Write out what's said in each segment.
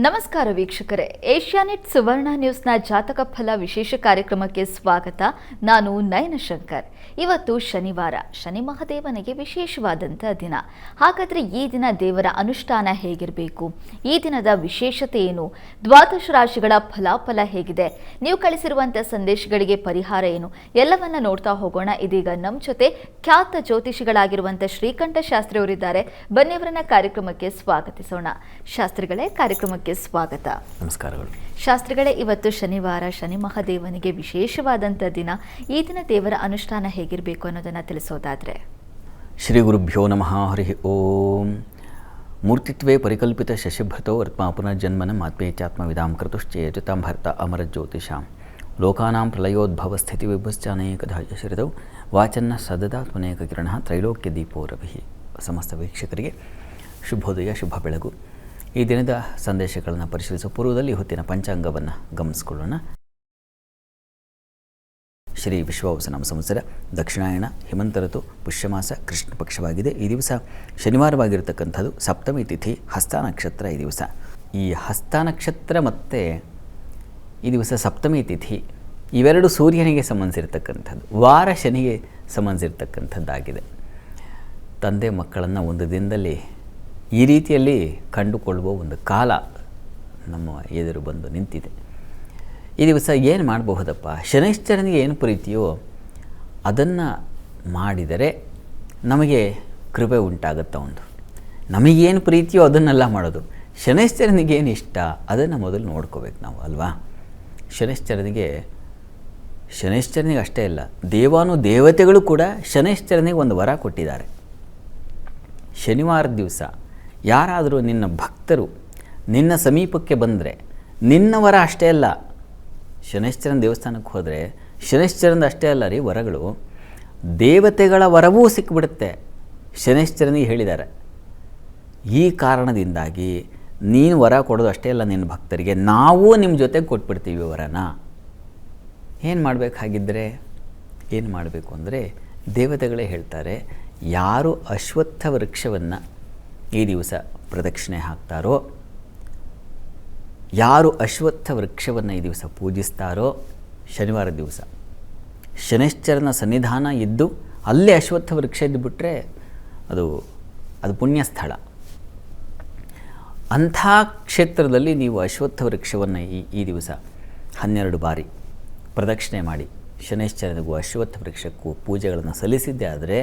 ನಮಸ್ಕಾರ ವೀಕ್ಷಕರೇ. ಏಷ್ಯಾನೆಟ್ ಸುವರ್ಣ ನ್ಯೂಸ್ನ ಜಾತಕ ಫಲ ವಿಶೇಷ ಕಾರ್ಯಕ್ರಮಕ್ಕೆ ಸ್ವಾಗತ. ನಾನು ನಯನ ಶಂಕರ್. ಇವತ್ತು ಶನಿವಾರ. ಶನಿ ಮಹಾದೇವನಿಗೆ ವಿಶೇಷವಾದಂಥ ದಿನ. ಹಾಗಾದರೆ ಈ ದಿನ ದೇವರ ಅನುಷ್ಠಾನ ಹೇಗಿರಬೇಕು? ಈ ದಿನದ ವಿಶೇಷತೆ ಏನು? ದ್ವಾದಶ ರಾಶಿಗಳ ಫಲಾಫಲ ಹೇಗಿದೆ? ನೀವು ಕಳಿಸಿರುವಂಥ ಸಂದೇಶಗಳಿಗೆ ಪರಿಹಾರ ಏನು? ಎಲ್ಲವನ್ನ ನೋಡ್ತಾ ಹೋಗೋಣ. ಇದೀಗ ನಮ್ಮ ಜೊತೆ ಖ್ಯಾತ ಜ್ಯೋತಿಷಿಗಳಾಗಿರುವಂಥ ಶ್ರೀಕಂಠ ಶಾಸ್ತ್ರಿ ಅವರಿದ್ದಾರೆ ಬನ್ನಿ ಅವರನ್ನ ಕಾರ್ಯಕ್ರಮಕ್ಕೆ ಸ್ವಾಗತಿಸೋಣ. ಶಾಸ್ತ್ರಿಗಳೇ, ಕಾರ್ಯಕ್ರಮಕ್ಕೆ ಸ್ವಾಗತ. ನಮಸ್ಕಾರಗಳು. ಶಾಸ್ತ್ರಿಗಳೇ ಇವತ್ತು ಶನಿವಾರ ಶನಿ ಮಹಾದೇವನಿಗೆ ವಿಶೇಷವಾದಂಥ ದಿನ ಈ ದಿನ ದೇವರ ಅನುಷ್ಠಾನ ಹೇಗಿರಬೇಕು ಅನ್ನೋದನ್ನ ತಿಳಿಸೋದಾದ್ರೆ. ಶ್ರೀ ಗುರುಭ್ಯೋ ನಮಃ ಹರಿ ಓಂ. ಮೂರ್ತಿತ್ವೇ ಪರಿಕಲ್ಪಿತ ಶಶಿಭೃತೋ ರತ್ಮ ಪುನರ್ಜನ್ಮನ ಆತ್ಮೇಚಾತ್ಮವಿದಾಂ ಕೃತುಶ್ಚೇತತಾಂ ಭರ್ತ ಅಮರ ಜ್ಯೋತಿಷಾಂ ಲೋಕಾನಾಂ ಪ್ರಲಯೋದ್ಭವ ಸ್ಥಿತಿ ವಿಭಶ್ಚಾನೇಕಧ ಯಶರಿತೌ ವಾಚನ್ನ ಸದದಾತ್ಮನೇಕ ಕಿರಣ ತ್ರೈಲೋಕ್ಯ ದೀಪೋ ರವಿ. ಸಮಸ್ತ ವೀಕ್ಷಕರಿಗೆ ಶುಭೋದಯ ಶುಭ ಬೆಳಗು. ಈ ದಿನದ ಸಂದೇಶಗಳನ್ನು ಪರಿಶೀಲಿಸುವ ಪೂರ್ವದಲ್ಲಿ ಹೊತ್ತಿನ ಪಂಚಾಂಗವನ್ನು ಗಮನಿಸಿಕೊಳ್ಳೋಣ. ಶ್ರೀ ವಿಶ್ವವಸನಾಮ ಸಂವತ್ಸರ, ದಕ್ಷಿಣಾಯಣ ಹಿಮಂತರತು ಋತು, ಪುಷ್ಯಮಾಸ, ಕೃಷ್ಣ ಪಕ್ಷವಾಗಿದೆ. ಈ ದಿವಸ ಶನಿವಾರವಾಗಿರತಕ್ಕಂಥದ್ದು ಸಪ್ತಮಿ ತಿಥಿ, ಹಸ್ತ ನಕ್ಷತ್ರ ಈ ದಿವಸ. ಈ ಹಸ್ತ ನಕ್ಷತ್ರ ಮತ್ತು ಈ ದಿವಸ ಸಪ್ತಮಿ ತಿಥಿ ಇವೆರಡು ಸೂರ್ಯನಿಗೆ ಸಂಬಂಧಿಸಿರ್ತಕ್ಕಂಥದ್ದು, ವಾರ ಶನಿಗೆ ಸಂಬಂಧಿಸಿರ್ತಕ್ಕಂಥದ್ದಾಗಿದೆ. ತಂದೆ ಮಕ್ಕಳನ್ನು ಒಂದು ದಿನದಲ್ಲಿ ಈ ರೀತಿಯಲ್ಲಿ ಕಂಡುಕೊಳ್ಳುವ ಒಂದು ಕಾಲ ನಮ್ಮ ಎದುರು ಬಂದು ನಿಂತಿದೆ. ಈ ದಿವಸ ಏನು ಮಾಡಬಹುದಪ್ಪ? ಶನೈಶ್ಚರನಿಗೆ ಏನು ಪ್ರೀತಿಯೋ ಅದನ್ನು ಮಾಡಿದರೆ ನಮಗೆ ಕೃಪೆ ಉಂಟಾಗುತ್ತಾ ಒಂದು. ನಮಗೇನು ಪ್ರೀತಿಯೋ ಅದನ್ನೆಲ್ಲ ಮಾಡೋದು. ಶನೈಶ್ಚರನಿಗೆ ಏನು ಇಷ್ಟ ಅದನ್ನು ಮೊದಲು ನೋಡ್ಕೋಬೇಕು ನಾವು, ಅಲ್ವಾ? ಶನೈಶ್ಚರನಿಗೆ ಶನೈಶ್ಚರನಿಗೆ ಅಷ್ಟೇ ಇಲ್ಲ ದೇವಾನು ದೇವತೆಗಳು ಕೂಡ ಶನೈಶ್ಚರನಿಗೆ ಒಂದು ವರ ಕೊಟ್ಟಿದ್ದಾರೆ. ಶನಿವಾರ ದಿವಸ ಯಾರಾದರೂ ನಿನ್ನ ಭಕ್ತರು ನಿನ್ನ ಸಮೀಪಕ್ಕೆ ಬಂದರೆ, ನಿನ್ನವರ ಅಷ್ಟೇ ಅಲ್ಲ, ಶನೈಶ್ಚರನ ದೇವಸ್ಥಾನಕ್ಕೆ ಹೋದರೆ ಶನೈಶ್ಚರಂದು ಅಷ್ಟೇ ಅಲ್ಲ ರೀ ವರಗಳು, ದೇವತೆಗಳ ವರವೂ ಸಿಕ್ಕಿಬಿಡುತ್ತೆ ಶನೈಶ್ಚರನಿಗೆ ಹೇಳಿದ್ದಾರೆ. ಈ ಕಾರಣದಿಂದಾಗಿ ನೀನು ವರ ಕೊಡೋದು ಅಷ್ಟೇ ಅಲ್ಲ ನಿನ್ನ ಭಕ್ತರಿಗೆ, ನಾವು ನಿಮ್ಮ ಜೊತೆಗೆ ಕೊಟ್ಬಿಡ್ತೀವಿ ವರನ. ಏನು ಮಾಡಬೇಕಾಗಿದ್ದರೆ ಏನು ಮಾಡಬೇಕು ಅಂದರೆ ದೇವತೆಗಳೇ ಹೇಳ್ತಾರೆ, ಯಾರು ಅಶ್ವತ್ಥ ವೃಕ್ಷವನ್ನು ಈ ದಿವಸ ಪ್ರದಕ್ಷಿಣೆ ಹಾಕ್ತಾರೋ, ಯಾರು ಅಶ್ವತ್ಥ ವೃಕ್ಷವನ್ನು ಈ ದಿವಸ ಪೂಜಿಸ್ತಾರೋ, ಶನಿವಾರ ದಿವಸ. ಶನಿಶ್ಚರನ ಸನ್ನಿಧಾನ ಇದ್ದು ಅಲ್ಲೇ ಅಶ್ವತ್ಥ ವೃಕ್ಷ ಇದ್ದುಬಿಟ್ರೆ ಅದು ಅದು ಪುಣ್ಯ ಸ್ಥಳ ಅಂಥ ಕ್ಷೇತ್ರದಲ್ಲಿ ನೀವು ಅಶ್ವತ್ಥ ವೃಕ್ಷವನ್ನು ಈ ಈ ದಿವಸ ಹನ್ನೆರಡು ಬಾರಿ ಪ್ರದಕ್ಷಿಣೆ ಮಾಡಿ, ಶನೈಶ್ಚರನಿಗೂ ಅಶ್ವತ್ಥ ವೃಕ್ಷಕ್ಕೂ ಪೂಜೆಗಳನ್ನು ಸಲ್ಲಿಸಿದ್ದೆ ಆದರೆ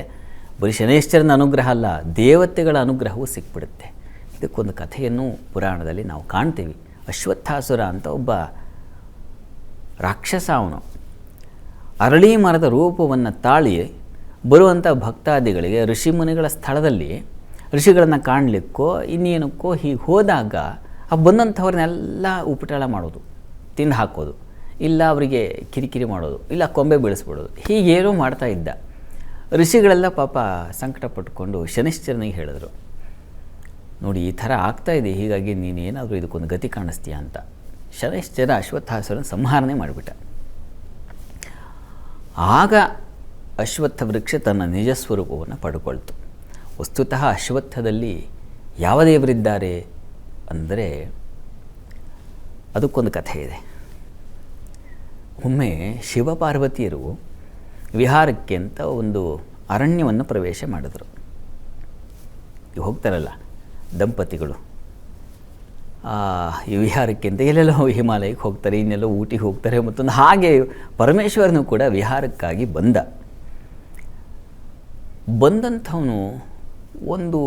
ಬರೀ ಶನೇಶ್ವರನ ಅನುಗ್ರಹ ಅಲ್ಲ, ದೇವತೆಗಳ ಅನುಗ್ರಹವೂ ಸಿಕ್ಬಿಡುತ್ತೆ. ಇದಕ್ಕೊಂದು ಕಥೆಯನ್ನು ಪುರಾಣದಲ್ಲಿ ನಾವು ಕಾಣ್ತೀವಿ. ಅಶ್ವತ್ಥಾಸುರ ಅಂತ ಒಬ್ಬ ರಾಕ್ಷಸ ಅವನು. ಅರಳಿ ಮರದ ರೂಪವನ್ನು ತಾಳಿ ಬರುವಂಥ ಭಕ್ತಾದಿಗಳಿಗೆ ಋಷಿಮುನಿಗಳ ಸ್ಥಳದಲ್ಲಿ ಋಷಿಗಳನ್ನು ಕಾಣಲಿಕ್ಕೋ, ಇನ್ನೇನಕ್ಕೋ ಹೀಗೆ ಹೋದಾಗ ಆ ಬಂದಂಥವ್ರನ್ನೆಲ್ಲ ಉಪಟಳ ಮಾಡೋದು ತಿಂದು ಹಾಕೋದು, ಇಲ್ಲ ಅವರಿಗೆ ಕಿರಿಕಿರಿ ಮಾಡೋದು, ಇಲ್ಲ ಕೊಂಬೆ ಬೆಳೆಸ್ಬಿಡೋದು, ಹೀಗೇನೋ ಮಾಡ್ತಾ ಇದ್ದ. ಋಷಿಗಳೆಲ್ಲ ಪಾಪ ಸಂಕಟ ಪಟ್ಟುಕೊಂಡು ಶನಿಶ್ಚರನಿಗೆ ಹೇಳಿದ್ರು, ನೋಡಿ, ಈ ಥರ ಇದೆ, ಹೀಗಾಗಿ ನೀನು ಏನಾದರೂ ಇದಕ್ಕೊಂದು ಗತಿ ಕಾಣಿಸ್ತೀಯ ಅಂತ. ಶನಿಶ್ಚರ ಅಶ್ವತ್ಥಾಸುರನ ಸಂಹಾರನೆ ಮಾಡಿಬಿಟ್ಟ. ಆಗ ಅಶ್ವತ್ಥ ವೃಕ್ಷ ತನ್ನ ನಿಜ ಸ್ವರೂಪವನ್ನು ಪಡ್ಕೊಳ್ತು. ವಸ್ತುತಃ ಅಶ್ವತ್ಥದಲ್ಲಿ ಯಾವ ದೇವರಿದ್ದಾರೆ ಅಂದರೆ ಅದಕ್ಕೊಂದು ಕಥೆ ಇದೆ ಒಮ್ಮೆ ಶಿವಪಾರ್ವತಿಯರು ವಿಹಾರಕ್ಕೆ ಅಂತ ಒಂದು ಅರಣ್ಯವನ್ನು ಪ್ರವೇಶ ಮಾಡಿದರು. ಹೋಗ್ತಾರಲ್ಲ, ದಂಪತಿಗಳು. ಈ ವಿಹಾರಕ್ಕೆ ಅಂತ ಎಲ್ಲೆಲ್ಲೋ ಹಿಮಾಲಯಕ್ಕೆ ಹೋಗ್ತಾರೆ, ಇನ್ನೆಲ್ಲೋ ಊಟಿಗೆ ಹೋಗ್ತಾರೆ, ಮತ್ತೊಂದು ಹಾಗೆ ಪರಮೇಶ್ವರನು ಕೂಡ ವಿಹಾರಕ್ಕಾಗಿ ಬಂದ. ಬಂದಂಥವನು ಒಂದು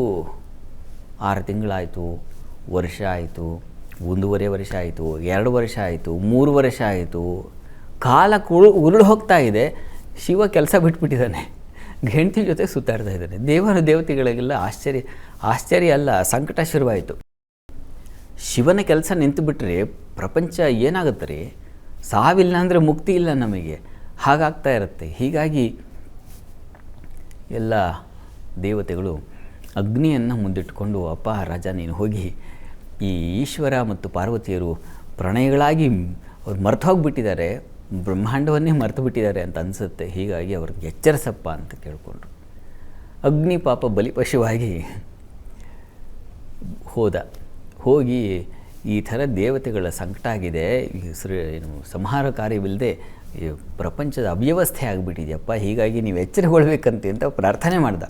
ಆರು ತಿಂಗಳಾಯಿತು, ವರ್ಷ ಆಯಿತು, ಒಂದೂವರೆ ವರ್ಷ ಆಯಿತು, ಎರಡು ವರ್ಷ ಆಯಿತು, ಮೂರು ವರ್ಷ ಆಯಿತು, ಕಾಲ ಕುಳು ಉರುಳು ಹೋಗ್ತಾ ಇದೆ. ಶಿವ ಕೆಲಸ ಬಿಟ್ಬಿಟ್ಟಿದ್ದಾನೆ. ಹೆಂಡತಿ ಜೊತೆ ಸುತ್ತಾಡ್ತಾ ಇದ್ದಾನೆ. ದೇವರ ದೇವತೆಗಳಿಗೆಲ್ಲ ಆಶ್ಚರ್ಯ ಆಶ್ಚರ್ಯ ಅಲ್ಲ, ಸಂಕಟ ಶುರುವಾಯಿತು. ಶಿವನ ಕೆಲಸ ನಿಂತು ಬಿಟ್ಟರೆ ಪ್ರಪಂಚ ಏನಾಗುತ್ತೆ ರೀ? ಸಾವಿಲ್ಲ ಅಂದರೆ ಮುಕ್ತಿ ಇಲ್ಲ ನಮಗೆ. ಹಾಗಾಗ್ತಾ ಇರುತ್ತೆ. ಹೀಗಾಗಿ ಎಲ್ಲ ದೇವತೆಗಳು ಅಗ್ನಿಯನ್ನು ಮುಂದಿಟ್ಟುಕೊಂಡು ಅಪ್ಪ ರಾಜ, ನೀನು ಹೋಗಿ ಈ ಈಶ್ವರ ಮತ್ತು ಪಾರ್ವತಿಯರು ಪ್ರಣಯಗಳಾಗಿ ಅವ್ರು ಮರ್ತು ಹೋಗಿಬಿಟ್ಟಿದ್ದಾರೆ. ಬ್ರಹ್ಮಾಂಡವನ್ನೇ ಮರೆತು ಬಿಟ್ಟಿದ್ದಾರೆ ಅಂತ ಅನಿಸುತ್ತೆ. ಹೀಗಾಗಿ ಅವ್ರಿಗೆ ಎಚ್ಚರಿಸಪ್ಪ ಅಂತ ಕೇಳಿಕೊಂಡ್ರು. ಅಗ್ನಿ ಪಾಪ ಬಲಿಪಶುವಾಗಿ ಹೋದ. ಹೋಗಿ ಈ ಥರ ದೇವತೆಗಳ ಸಂಕಟ ಆಗಿದೆ. ಏನು ಸಂಹಾರ ಕಾರ್ಯವಿಲ್ಲದೆ ಈ ಪ್ರಪಂಚದ ಅವ್ಯವಸ್ಥೆ ಆಗಿಬಿಟ್ಟಿದೆಯಪ್ಪ. ಹೀಗಾಗಿ ನೀವು ಎಚ್ಚರಗೊಳ್ಬೇಕಂತೆ ಅಂತ ಪ್ರಾರ್ಥನೆ ಮಾಡ್ದ.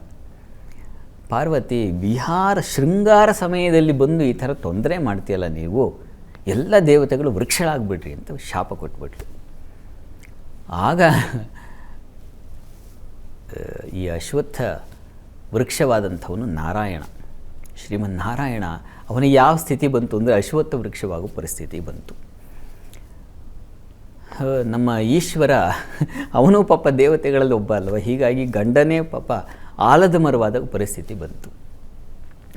ಪಾರ್ವತಿ, ವಿಹಾರ ಶೃಂಗಾರ ಸಮಯದಲ್ಲಿ ಬಂದು ಈ ಥರ ತೊಂದರೆ ಮಾಡ್ತೀಯಲ್ಲ ನೀವು? ಎಲ್ಲ ದೇವತೆಗಳು ವೃಕ್ಷಗಳಾಗ್ಬಿಡ್ರಿ ಅಂತ ಶಾಪ ಕೊಟ್ಬಿಟ್ರು. ಆಗ ಈ ಅಶ್ವತ್ಥ ವೃಕ್ಷವಾದಂಥವನು ನಾರಾಯಣ. ಶ್ರೀಮನ್ನಾರಾಯಣ, ಅವನಿಗೆ ಯಾವ ಸ್ಥಿತಿ ಬಂತು ಅಂದರೆ ಅಶ್ವತ್ಥ ವೃಕ್ಷವಾಗುವ ಪರಿಸ್ಥಿತಿ ಬಂತು. ನಮ್ಮ ಈಶ್ವರ, ಅವನು ಪಾಪ ದೇವತೆಗಳಲ್ಲಿ ಒಬ್ಬ ಅಲ್ವ? ಹೀಗಾಗಿ ಗಂಡನೇ ಪಾಪ ಆಲದ ಮರವಾದ ಪರಿಸ್ಥಿತಿ ಬಂತು.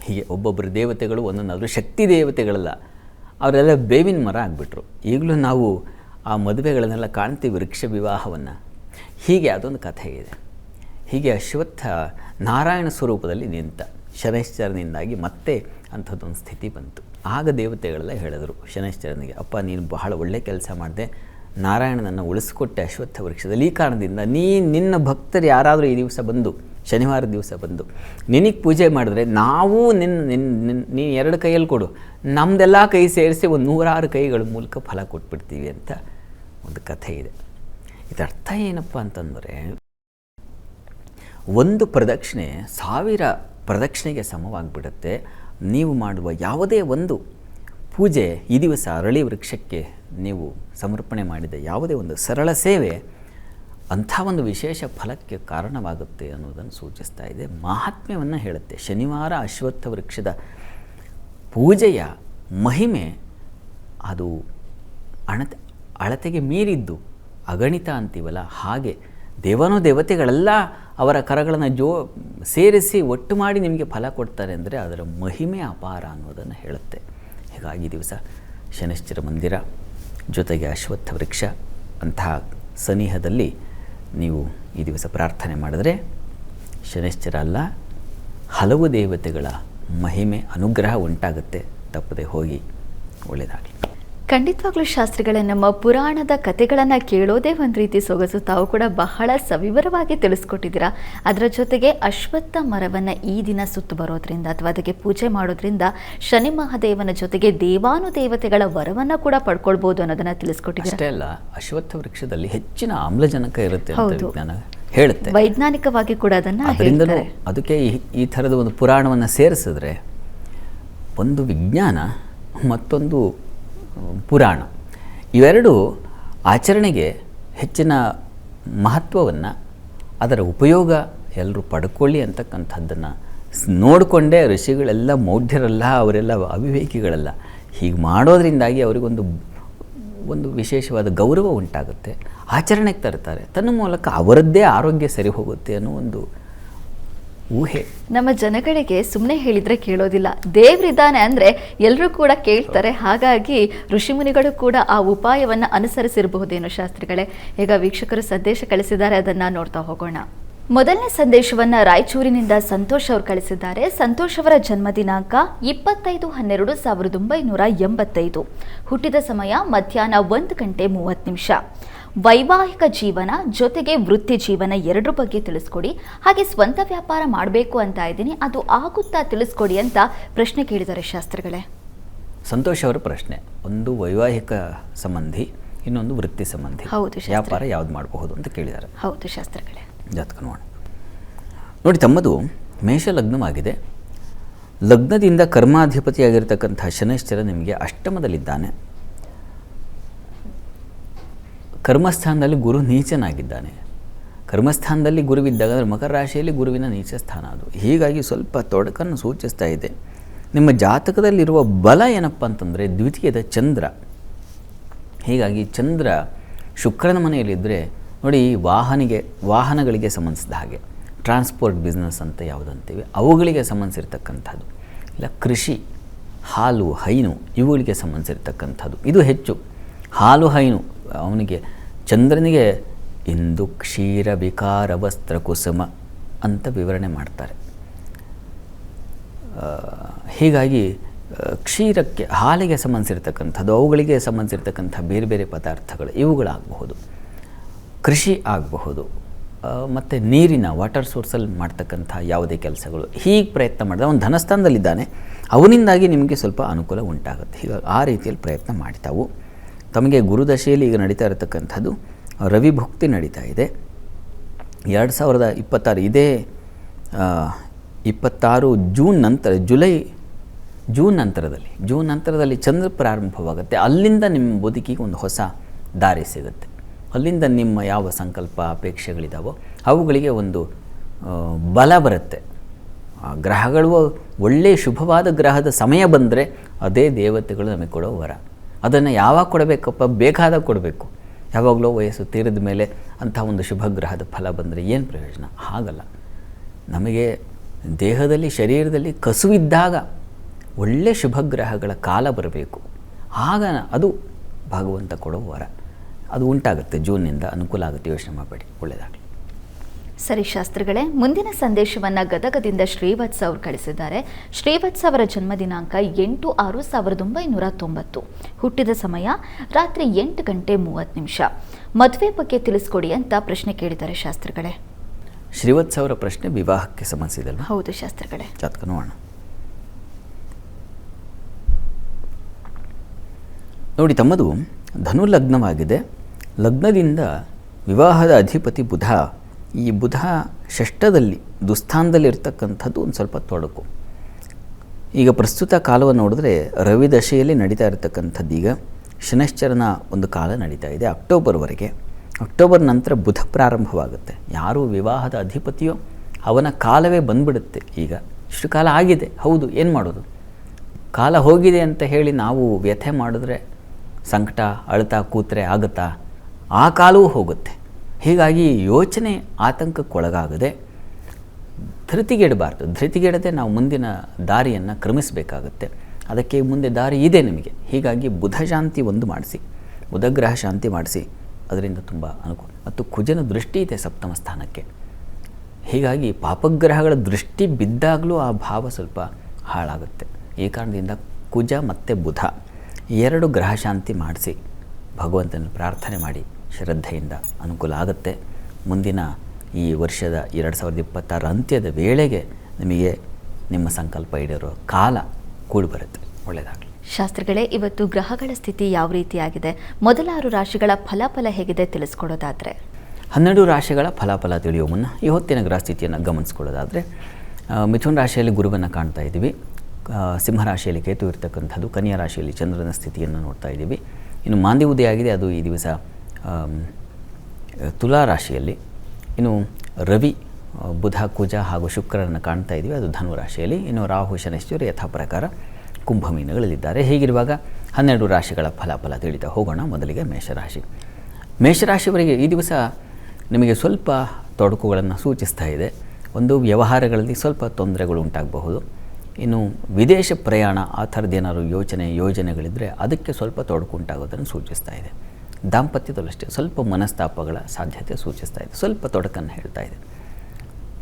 ಹೀಗೆ ಒಬ್ಬೊಬ್ಬರು ದೇವತೆಗಳು ಒಂದೊಂದಾದರೂ, ಶಕ್ತಿ ದೇವತೆಗಳಲ್ಲ, ಅವರೆಲ್ಲ ಬೇವಿನ ಮರ ಆಗಿಬಿಟ್ರು. ಈಗಲೂ ನಾವು ಆ ಮದುವೆಗಳನ್ನೆಲ್ಲ ಕಾಣ್ತೀವಿ ವೃಕ್ಷ ವಿವಾಹವನ್ನು. ಹೀಗೆ ಅದೊಂದು ಕಥೆ ಇದೆ. ಹೀಗೆ ಅಶ್ವತ್ಥ ನಾರಾಯಣ ಸ್ವರೂಪದಲ್ಲಿ ನಿಂತ ಶನೈಶ್ಚರನಿಂದಾಗಿ ಮತ್ತೆ ಅಂಥದ್ದೊಂದು ಸ್ಥಿತಿ ಬಂತು. ಆಗ ದೇವತೆಗಳೆಲ್ಲ ಹೇಳಿದರು ಶನೈಶ್ಚರನಿಗೆ, ಅಪ್ಪ, ನೀನು ಬಹಳ ಒಳ್ಳೆ ಕೆಲಸ ಮಾಡಿದೆ. ನಾರಾಯಣನನ್ನು ಉಳಿಸ್ಕೊಟ್ಟೆ ಅಶ್ವತ್ಥ ವೃಕ್ಷದಲ್ಲಿ. ಈ ಕಾರಣದಿಂದ ನೀ ನಿನ್ನ ಭಕ್ತರು ಯಾರಾದರೂ ಈ ದಿವಸ ಬಂದು, ಶನಿವಾರ ದಿವಸ ಬಂದು ನಿನಗೆ ಪೂಜೆ ಮಾಡಿದ್ರೆ ನಾವು ನಿನ್ನ ನಿನ್ನ ನೀನು ಎರಡು ಕೈಯಲ್ಲಿ ಕೊಡು. ನಮ್ಮದೆಲ್ಲ ಕೈ ಸೇರಿಸಿ ಒಂದು ನೂರಾರು ಕೈಗಳ ಮೂಲಕ ಫಲ ಕೊಟ್ಬಿಡ್ತೀವಿ ಅಂತ ಒಂದು ಕಥೆ ಇದೆ. ಇದರ್ಥ ಏನಪ್ಪ ಅಂತಂದರೆ, ಒಂದು ಪ್ರದಕ್ಷಿಣೆ ಸಾವಿರ ಪ್ರದಕ್ಷಿಣೆಗೆ ಸಮವಾಗಿಬಿಡುತ್ತೆ. ನೀವು ಮಾಡುವ ಯಾವುದೇ ಒಂದು ಪೂಜೆ ಈ ದಿವಸ ಅರಳಿ ವೃಕ್ಷಕ್ಕೆ ನೀವು ಸಮರ್ಪಣೆ ಮಾಡಿದ ಯಾವುದೇ ಒಂದು ಸರಳ ಸೇವೆ ಅಂಥ ಒಂದು ವಿಶೇಷ ಫಲಕ್ಕೆ ಕಾರಣವಾಗುತ್ತೆ ಅನ್ನೋದನ್ನು ಸೂಚಿಸ್ತಾ ಇದೆ. ಮಹಾತ್ಮ್ಯವನ್ನು ಹೇಳುತ್ತೆ. ಶನಿವಾರ ಅಶ್ವತ್ಥ ವೃಕ್ಷದ ಪೂಜೆಯ ಮಹಿಮೆ ಅದು ಅಣತೆ, ಅಳತೆಗೆ ಮೀರಿದ್ದು ಅಗಣಿತ ಅಂತೀವಲ್ಲ, ಹಾಗೆ ದೇವನೋ ದೇವತೆಗಳೆಲ್ಲ ಅವರ ಕರಗಳನ್ನು ಜೋ, ಸೇರಿಸಿ ಒಟ್ಟು ಮಾಡಿ ನಿಮಗೆ ಫಲ ಕೊಡ್ತಾರೆ ಅಂದರೆ ಅದರ ಮಹಿಮೆ ಅಪಾರ ಅನ್ನೋದನ್ನು ಹೇಳುತ್ತೆ. ಹೀಗಾಗಿ ದಿವಸ ಶನಿಶ್ಚರ ಮಂದಿರ ಜೊತೆಗೆ ಅಶ್ವತ್ಥ ವೃಕ್ಷ ಅಂತಹ ಸನಿಹದಲ್ಲಿ ನೀವು ಈ ದಿವಸ ಪ್ರಾರ್ಥನೆ ಮಾಡಿದರೆ ಶನಿಶ್ಚರ ಅಲ್ಲ, ಹಲವು ದೇವತೆಗಳ ಮಹಿಮೆ ಅನುಗ್ರಹ ಉಂಟಾಗುತ್ತೆ. ತಪ್ಪದೆ ಹೋಗಿ ಒಳ್ಳೆಯದಾಗಲಿ ಖಂಡಿತವಾಗ್ಲೂ ಶಾಸ್ತ್ರಿಗಳೇ ನಮ್ಮ ಪುರಾಣದ ಕಥೆಗಳನ್ನು ಕೇಳೋದೇ ಒಂದು ರೀತಿ ಸೊಗಸು. ತಾವು ಕೂಡ ಬಹಳ ಸವಿವರವಾಗಿ ತಿಳಿಸ್ಕೊಟ್ಟಿದ್ದೀರಾ. ಅದರ ಜೊತೆಗೆ ಅಶ್ವತ್ಥ ಮರವನ್ನು ಈ ದಿನ ಸುತ್ತು ಬರೋದ್ರಿಂದ ಅಥವಾ ಅದಕ್ಕೆ ಪೂಜೆ ಮಾಡೋದ್ರಿಂದ ಶನಿ ಮಹಾದೇವನ ಜೊತೆಗೆ ದೇವಾನುದೇವತೆಗಳ ವರವನ್ನು ಕೂಡ ಪಡ್ಕೊಳ್ಬೋದು ಅನ್ನೋದನ್ನ ತಿಳಿಸ್ಕೊಟ್ಟಿದ್ದೀರಾ. ಅಷ್ಟೇ ಅಲ್ಲ ಅಶ್ವತ್ಥ ವೃಕ್ಷದಲ್ಲಿ ಹೆಚ್ಚಿನ ಆಮ್ಲಜನಕ ಇರುತ್ತೆ. ವಿಜ್ಞಾನ ಹೇಳುತ್ತೆ. ವೈಜ್ಞಾನಿಕವಾಗಿ ಕೂಡ ಅದನ್ನು ಅದರಿಂದಲೂ ಅದಕ್ಕೆ ಈ ಈ ಥರದ ಒಂದು ಪುರಾಣವನ್ನು ಸೇರಿಸಿದ್ರೆ ಒಂದು ವಿಜ್ಞಾನ ಮತ್ತೊಂದು ಪುರಾಣ ಇವೆರಡು ಆಚರಣೆಗೆ ಹೆಚ್ಚಿನ ಮಹತ್ವವನ್ನು ಅದರ ಉಪಯೋಗ ಎಲ್ಲರೂ ಪಡ್ಕೊಳ್ಳಿ ಅಂತಕ್ಕಂಥದ್ದನ್ನು ನೋಡಿಕೊಂಡೇ ಋಷಿಗಳೆಲ್ಲ ಮೌಢ್ಯರಲ್ಲ ಅವರೆಲ್ಲ ಅವಿವೇಕಿಗಳಲ್ಲ ಹೀಗೆ ಮಾಡೋದ್ರಿಂದಾಗಿ ಅವರಿಗೊಂದು ಒಂದು ವಿಶೇಷವಾದ ಗೌರವ ಉಂಟಾಗುತ್ತೆ. ಆಚರಣೆಗೆ ತರ್ತಾರೆ. ತನ್ನ ಮೂಲಕ ಅವರದ್ದೇ ಆರೋಗ್ಯ ಸರಿ ಹೋಗುತ್ತೆ ಅನ್ನೋ ಒಂದು ಊಹೆ. ನಮ್ಮ ಜನಗಳಿಗೆ ಸುಮ್ಮನೆ ಹೇಳಿದರೆ ಕೇಳೋದಿಲ್ಲ. ದೇವ್ರಿದ್ದಾನೆ ಅಂದರೆ ಎಲ್ಲರೂ ಕೂಡ ಕೇಳ್ತಾರೆ. ಹಾಗಾಗಿ ಋಷಿಮುನಿಗಳು ಕೂಡ ಆ ಉಪಾಯವನ್ನು ಅನುಸರಿಸಿರಬಹುದೇನೋ ಶಾಸ್ತ್ರಿಗಳೇ. ಈಗ ವೀಕ್ಷಕರು ಸಂದೇಶ ಕಳಿಸಿದ್ದಾರೆ, ಅದನ್ನು ನೋಡ್ತಾ ಹೋಗೋಣ. ಮೊದಲನೇ ಸಂದೇಶವನ್ನು ರಾಯಚೂರಿನಿಂದ ಸಂತೋಷ್ ಅವರು ಕಳಿಸಿದ್ದಾರೆ. ಸಂತೋಷ್ ಅವರ ಜನ್ಮ ದಿನಾಂಕ ಇಪ್ಪತ್ತೈದು ಹನ್ನೆರಡು ಸಾವಿರದ ಒಂಬೈನೂರ ಎಂಬತ್ತೈದು. ಹುಟ್ಟಿದ ಸಮಯ ಮಧ್ಯಾಹ್ನ ಒಂದು ಗಂಟೆ ಮೂವತ್ತು ನಿಮಿಷ. ವೈವಾಹಿಕ ಜೀವನ ಜೊತೆಗೆ ವೃತ್ತಿ ಜೀವನ ಎರಡರ ಬಗ್ಗೆ ತಿಳಿಸ್ಕೊಡಿ. ಹಾಗೆ ಸ್ವಂತ ವ್ಯಾಪಾರ ಮಾಡಬೇಕು ಅಂತ ಇದ್ದೀನಿ. ಅದು ಆಗುತ್ತಾ ತಿಳಿಸ್ಕೊಡಿ ಅಂತ ಪ್ರಶ್ನೆ ಕೇಳಿದ್ದಾರೆ ಶಾಸ್ತ್ರಗಳೇ. ಸಂತೋಷ್ ಅವರ ಪ್ರಶ್ನೆ. ಒಂದು ವೈವಾಹಿಕ ಸಂಬಂಧಿ ಇನ್ನೊಂದು ವೃತ್ತಿ ಸಂಬಂಧಿ. ಹೌದು. ವ್ಯಾಪಾರ ಯಾವ್ದು ಮಾಡಬಹುದು ಅಂತ ಕೇಳಿದ್ದಾರೆ. ಹೌದು ಶಾಸ್ತ್ರಗಳೇ. ಜಾತಕ ನೋಡಿ ನೋಡಿ ತಮ್ಮದು ಮೇಷ ಲಗ್ನವಾಗಿದೆ ಲಗ್ನದಿಂದ ಕರ್ಮಾಧಿಪತಿಯಾಗಿರ್ತಕ್ಕಂಥ ಶನೈಶ್ಚರ ನಿಮಗೆ ಅಷ್ಟಮದಲ್ಲಿದ್ದಾನೆ. ಕರ್ಮಸ್ಥಾನದಲ್ಲಿ ಗುರು ನೀಚನಾಗಿದ್ದಾನೆ. ಕರ್ಮಸ್ಥಾನದಲ್ಲಿ ಗುರುವಿದ್ದಾಗ ಅಂದರೆ ಮಕರ ರಾಶಿಯಲ್ಲಿ ಗುರುವಿನ ನೀಚ ಸ್ಥಾನ ಅದು. ಹೀಗಾಗಿ ಸ್ವಲ್ಪ ತೊಡಕನ್ನು ಸೂಚಿಸ್ತಾ ಇದೆ. ನಿಮ್ಮ ಜಾತಕದಲ್ಲಿರುವ ಬಲ ಏನಪ್ಪ ಅಂತಂದರೆ ದ್ವಿತೀಯದ ಚಂದ್ರ. ಹೀಗಾಗಿ ಚಂದ್ರ ಶುಕ್ರನ ಮನೆಯಲ್ಲಿದ್ದರೆ ನೋಡಿ ವಾಹನಿಗೆ, ವಾಹನಗಳಿಗೆ ಸಂಬಂಧಿಸಿದ ಹಾಗೆ. ಟ್ರಾನ್ಸ್ಪೋರ್ಟ್ ಬಿಸ್ನೆಸ್ ಅಂತ ಯಾವುದಂತೀವಿ, ಅವುಗಳಿಗೆ ಸಂಬಂಧಿಸಿರ್ತಕ್ಕಂಥದ್ದು. ಇಲ್ಲ, ಕೃಷಿ, ಹಾಲು, ಹೈನು, ಇವುಗಳಿಗೆ ಸಂಬಂಧಿಸಿರ್ತಕ್ಕಂಥದ್ದು. ಇದು ಹೆಚ್ಚು. ಹಾಲು, ಹೈನು ಅವನಿಗೆ, ಚಂದ್ರನಿಗೆ ಇಂದು ಕ್ಷೀರ ವಿಕಾರ ವಸ್ತ್ರ ಕುಸುಮ ಅಂತ ವಿವರಣೆ ಮಾಡ್ತಾರೆ. ಹೀಗಾಗಿ ಕ್ಷೀರಕ್ಕೆ, ಹಾಲಿಗೆ ಸಂಬಂಧಿಸಿರ್ತಕ್ಕಂಥದ್ದು, ಅವುಗಳಿಗೆ ಸಂಬಂಧಿಸಿರ್ತಕ್ಕಂಥ ಬೇರೆ ಬೇರೆ ಪದಾರ್ಥಗಳು ಇವುಗಳಾಗಬಹುದು. ಕೃಷಿ ಆಗಬಹುದು. ಮತ್ತು ನೀರಿನ ವಾಟರ್ ಸೋರ್ಸಲ್ಲಿ ಮಾಡ್ತಕ್ಕಂಥ ಯಾವುದೇ ಕೆಲಸಗಳು, ಹೀಗೆ ಪ್ರಯತ್ನ ಮಾಡಿದ, ಅವನು ಧನಸ್ಥಾನದಲ್ಲಿದ್ದಾನೆ, ಅವನಿಂದಾಗಿ ನಿಮಗೆ ಸ್ವಲ್ಪ ಅನುಕೂಲ ಉಂಟಾಗುತ್ತೆ. ಹೀಗಾಗಿ ಆ ರೀತಿಯಲ್ಲಿ ಪ್ರಯತ್ನ ಮಾಡ್ತಾವು. ತಮಗೆ ಗುರುದಶೆಯಲ್ಲಿ ಈಗ ನಡೀತಾ ಇರತಕ್ಕಂಥದ್ದು ರವಿಭುಕ್ತಿ ನಡೀತಾ ಇದೆ. ಎರಡು ಸಾವಿರದ ಇಪ್ಪತ್ತಾರು, ಇದೇ ಇಪ್ಪತ್ತಾರು ಜೂನ್ ನಂತರ, ಜುಲೈ, ಜೂನ್ ನಂತರದಲ್ಲಿ ಜೂನ್ ನಂತರದಲ್ಲಿ ಚಂದ್ರ ಪ್ರಾರಂಭವಾಗುತ್ತೆ. ಅಲ್ಲಿಂದ ನಿಮ್ಮ ಬದುಕಿಗೆ ಒಂದು ಹೊಸ ದಾರಿ ಸಿಗುತ್ತೆ. ಅಲ್ಲಿಂದ ನಿಮ್ಮ ಯಾವ ಸಂಕಲ್ಪ ಅಪೇಕ್ಷೆಗಳಿದ್ದಾವೋ ಅವುಗಳಿಗೆ ಒಂದು ಬಲ ಬರುತ್ತೆ. ಆ ಗ್ರಹಗಳು ಒಳ್ಳೆಯ ಶುಭವಾದ ಗ್ರಹದ ಸಮಯ ಬಂದರೆ ಅದೇ ದೇವತೆಗಳು ನಮಗೆ ಕೊಡೋ ವರ. ಅದನ್ನು ಯಾವಾಗ ಕೊಡಬೇಕಪ್ಪ? ಬೇಕಾದಾಗ ಕೊಡಬೇಕು. ಯಾವಾಗಲೂ ವಯಸ್ಸು ತೀರಿದ ಮೇಲೆ ಅಂಥ ಒಂದು ಶುಭಗ್ರಹದ ಫಲ ಬಂದರೆ ಏನು ಪ್ರಯೋಜನ? ಹಾಗಲ್ಲ. ನಮಗೆ ದೇಹದಲ್ಲಿ, ಶರೀರದಲ್ಲಿ ಕಸುವಿದ್ದಾಗ ಒಳ್ಳೆಯ ಶುಭಗ್ರಹಗಳ ಕಾಲ ಬರಬೇಕು. ಆಗ ಅದು ಭಗವಂತ ಕೊಡೋ ವರ. ಅದು ಉಂಟಾಗುತ್ತೆ. ಜೂನ್ನಿಂದ ಅನುಕೂಲ ಆಗುತ್ತೆ. ಯೋಚನೆ ಮಾಡಬೇಡಿ. ಒಳ್ಳೆಯದಾಗಲಿ ಸರಿ ಶಾಸ್ತ್ರಿಗಳೇ ಮುಂದಿನ ಸಂದೇಶವನ್ನ ಗದಗದಿಂದ ಶ್ರೀವತ್ಸ ಅವರು ಕಳಿಸಿದ್ದಾರೆ. ಶ್ರೀವತ್ಸ ಅವರ ಜನ್ಮ ದಿನಾಂಕ ಎಂಟು ಆರು ಸಾವಿರದ ಒಂಬೈನೂರ ತೊಂಬತ್ತು. ಹುಟ್ಟಿದ ಸಮಯ ರಾತ್ರಿ ಎಂಟು ಗಂಟೆ ಮೂವತ್ತು ನಿಮಿಷ. ಮದುವೆ ಬಗ್ಗೆ ತಿಳಿಸ್ಕೊಡಿ ಅಂತ ಪ್ರಶ್ನೆ ಕೇಳಿದ್ದಾರೆ ಶಾಸ್ತ್ರಿಗಳೇ. ಶ್ರೀವತ್ಸ ಅವರ ಪ್ರಶ್ನೆ ವಿವಾಹಕ್ಕೆ ಸಂಬಂಧಿಸಿದಲ್ಲ ಹೌದು ಶಾಸ್ತ್ರಿಗಳೇ. ಜಾತಕ ನೋಡೋಣ ನೋಡಿ ತಮ್ಮದು ಧನು ಲಗ್ನವಾಗಿದೆ ಲಗ್ನದಿಂದ ವಿವಾಹದ ಅಧಿಪತಿ ಬುಧ. ಈ ಬುಧ ಷಷ್ಠದಲ್ಲಿ, ದುಸ್ಥಾನದಲ್ಲಿರ್ತಕ್ಕಂಥದ್ದು ಒಂದು ಸ್ವಲ್ಪ ತೊಡಕು. ಈಗ ಪ್ರಸ್ತುತ ಕಾಲವನ್ನು ನೋಡಿದ್ರೆ ರವಿ ದಶೆಯಲ್ಲಿ ನಡೀತಾ ಇರತಕ್ಕಂಥದ್ದು ಈಗ. ಶನಶ್ಚರನ ಒಂದು ಕಾಲ ನಡೀತಾ ಇದೆ ಅಕ್ಟೋಬರ್ವರೆಗೆ. ಅಕ್ಟೋಬರ್ ನಂತರ ಬುಧ ಪ್ರಾರಂಭವಾಗುತ್ತೆ. ಯಾರು ವಿವಾಹದ ಅಧಿಪತಿಯೋ ಅವನ ಕಾಲವೇ ಬಂದ್ಬಿಡುತ್ತೆ ಈಗ. ಇಷ್ಟು ಕಾಲ ಆಗಿದೆ, ಹೌದು, ಏನು ಮಾಡೋದು? ಕಾಲ ಹೋಗಿದೆ ಅಂತ ಹೇಳಿ ನಾವು ವ್ಯಥೆ ಮಾಡಿದ್ರೆ ಸಂಕಟ, ಅಳತಾ, ಕೂತ್ರೆ ಆಗುತ್ತಾ? ಆ ಕಾಲವೂ ಹೋಗುತ್ತೆ. ಹೀಗಾಗಿ ಯೋಚನೆ ಆತಂಕಕ್ಕೊಳಗಾಗದೆ ಧೃತಿಗೆಡಬಾರ್ದು. ಧೃತಿಗೆಡದೆ ನಾವು ಮುಂದಿನ ದಾರಿಯನ್ನು ಕ್ರಮಿಸಬೇಕಾಗುತ್ತೆ. ಅದಕ್ಕೆ ಮುಂದೆ ದಾರಿ ಇದೆ ನಿಮಗೆ. ಹೀಗಾಗಿ ಬುಧ ಶಾಂತಿ ಒಂದು ಮಾಡಿಸಿ. ಬುಧಗ್ರಹ ಶಾಂತಿ ಮಾಡಿಸಿ. ಅದರಿಂದ ತುಂಬ ಅನುಕೂಲ. ಮತ್ತು ಕುಜನ ದೃಷ್ಟಿ ಇದೆ ಸಪ್ತಮ ಸ್ಥಾನಕ್ಕೆ. ಹೀಗಾಗಿ ಪಾಪಗ್ರಹಗಳ ದೃಷ್ಟಿ ಬಿದ್ದಾಗಲೂ ಆ ಭಾವ ಸ್ವಲ್ಪ ಹಾಳಾಗುತ್ತೆ. ಈ ಕಾರಣದಿಂದ ಕುಜ ಮತ್ತು ಬುಧ ಎರಡು ಗ್ರಹ ಶಾಂತಿ ಮಾಡಿಸಿ ಭಗವಂತನ ಪ್ರಾರ್ಥನೆ ಮಾಡಿ. ಶ್ರದ್ಧೆಯಿಂದ ಅನುಕೂಲ ಆಗುತ್ತೆ. ಮುಂದಿನ ಈ ವರ್ಷದ ಎರಡು ಸಾವಿರದ ಇಪ್ಪತ್ತಾರ ಅಂತ್ಯದ ವೇಳೆಗೆ ನಿಮಗೆ ನಿಮ್ಮ ಸಂಕಲ್ಪ ಈಡೇರೋ ಕಾಲ ಕೂಡಿ ಬರುತ್ತೆ. ಒಳ್ಳೆಯದಾಗಲಿ ಶಾಸ್ತ್ರಗಳೇ ಇವತ್ತು ಗ್ರಹಗಳ ಸ್ಥಿತಿ ಯಾವ ರೀತಿಯಾಗಿದೆ? ಮೊದಲ ಆರು ರಾಶಿಗಳ ಫಲಾಫಲ ಹೇಗಿದೆ ತಿಳಿಸ್ಕೊಡೋದಾದರೆ? ಹನ್ನೆರಡು ರಾಶಿಗಳ ಫಲಾಫಲ ತಿಳಿಯುವ ಮುನ್ನ ಈ ಹೊತ್ತಿನ ಗ್ರಹ ಸ್ಥಿತಿಯನ್ನು ಗಮನಿಸ್ಕೊಳ್ಳೋದಾದರೆ ಮಿಥುನ ರಾಶಿಯಲ್ಲಿ ಗುರುವನ್ನು ಕಾಣ್ತಾ ಇದ್ದೀವಿ. ಆ, ಸಿಂಹ ರಾಶಿಯಲ್ಲಿ ಕೇತು ಇರ್ತಕ್ಕಂಥದ್ದು ಕನ್ಯಾ ರಾಶಿಯಲ್ಲಿ ಚಂದ್ರನ ಸ್ಥಿತಿಯನ್ನು ನೋಡ್ತಾ ಇದ್ದೀವಿ. ಇನ್ನು ಮಾಂದಿ ಉದಯ ಆಗಿದೆ ಅದು ಈ ದಿವಸ ತುಲಾ ರಾಶಿಯಲ್ಲಿ ಇನ್ನು ರವಿ ಬುಧ, ಕುಜ ಹಾಗೂ ಶುಕ್ರರನ್ನು ಕಾಣ್ತಾ ಇದ್ದೀವಿ ಅದು ಧನು ರಾಶಿಯಲ್ಲಿ. ಇನ್ನು ರಾಹು ಶನೇಶ್ವರಿ ಯಥಾ ಪ್ರಕಾರ ಕುಂಭ ಮೀನುಗಳಲ್ಲಿದ್ದಾರೆ ಹೀಗಿರುವಾಗ ಹನ್ನೆರಡು ರಾಶಿಗಳ ಫಲಾಫಲ ತಿಳಿತಾ ಹೋಗೋಣ. ಮೊದಲಿಗೆ ಮೇಷರಾಶಿ. ಮೇಷರಾಶಿಯವರಿಗೆ ಈ ದಿವಸ ನಿಮಗೆ ಸ್ವಲ್ಪ ತೊಡಕುಗಳನ್ನು ಸೂಚಿಸ್ತಾ ಇದೆ. ಒಂದು ವ್ಯವಹಾರಗಳಲ್ಲಿ ಸ್ವಲ್ಪ ತೊಂದರೆಗಳು ಉಂಟಾಗಬಹುದು. ಇನ್ನು ವಿದೇಶ ಪ್ರಯಾಣ ಆ ಥರದ್ದೇನಾದ್ರು ಯೋಚನೆ ಯೋಜನೆಗಳಿದ್ದರೆ ಅದಕ್ಕೆ ಸ್ವಲ್ಪ ತೊಡಕು ಉಂಟಾಗೋದನ್ನು ಸೂಚಿಸ್ತಾ ಇದೆ. ದಾಂಪತ್ಯದಲ್ಲೂ ಅಷ್ಟೇ ಸ್ವಲ್ಪ ಮನಸ್ತಾಪಗಳ ಸಾಧ್ಯತೆ ಸೂಚಿಸ್ತಾ ಇದೆ. ಸ್ವಲ್ಪ ತೊಡಕನ್ನು ಹೇಳ್ತಾ ಇದೆ.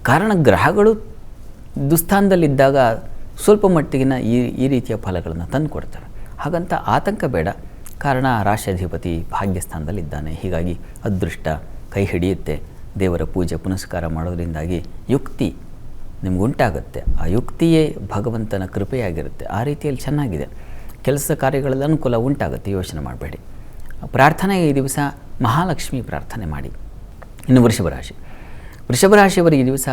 ಕಾರಣ ಗ್ರಹಗಳು ದುಸ್ಥಾನದಲ್ಲಿದ್ದಾಗ ಸ್ವಲ್ಪ ಮಟ್ಟಿಗಿನ ಈ ಈ ರೀತಿಯ ಫಲಗಳನ್ನು ತಂದು ಕೊಡ್ತಾರೆ ಹಾಗಂತ ಆತಂಕ ಬೇಡ. ಕಾರಣ ರಾಷ್ಟ್ರಾಧಿಪತಿ ಭಾಗ್ಯಸ್ಥಾನದಲ್ಲಿದ್ದಾನೆ. ಹೀಗಾಗಿ ಅದೃಷ್ಟ ಕೈ ಹಿಡಿಯುತ್ತೆ. ದೇವರ ಪೂಜೆ ಪುನಸ್ಕಾರ ಮಾಡೋದರಿಂದಾಗಿ ಯುಕ್ತಿ ನಿಮಗುಂಟಾಗುತ್ತೆ. ಆ ಯುಕ್ತಿಯೇ ಭಗವಂತನ ಕೃಪೆಯಾಗಿರುತ್ತೆ. ಆ ರೀತಿಯಲ್ಲಿ ಚೆನ್ನಾಗಿದೆ. ಕೆಲಸ ಕಾರ್ಯಗಳಲ್ಲಿ ಅನುಕೂಲ ಉಂಟಾಗುತ್ತೆ. ಯೋಚನೆ ಮಾಡಬೇಡಿ. ಪ್ರಾರ್ಥನೆ ಈ ದಿವಸ ಮಹಾಲಕ್ಷ್ಮಿ ಪ್ರಾರ್ಥನೆ ಮಾಡಿ. ಇನ್ನು ವೃಷಭ ರಾಶಿ. ವೃಷಭ ಈ ದಿವಸ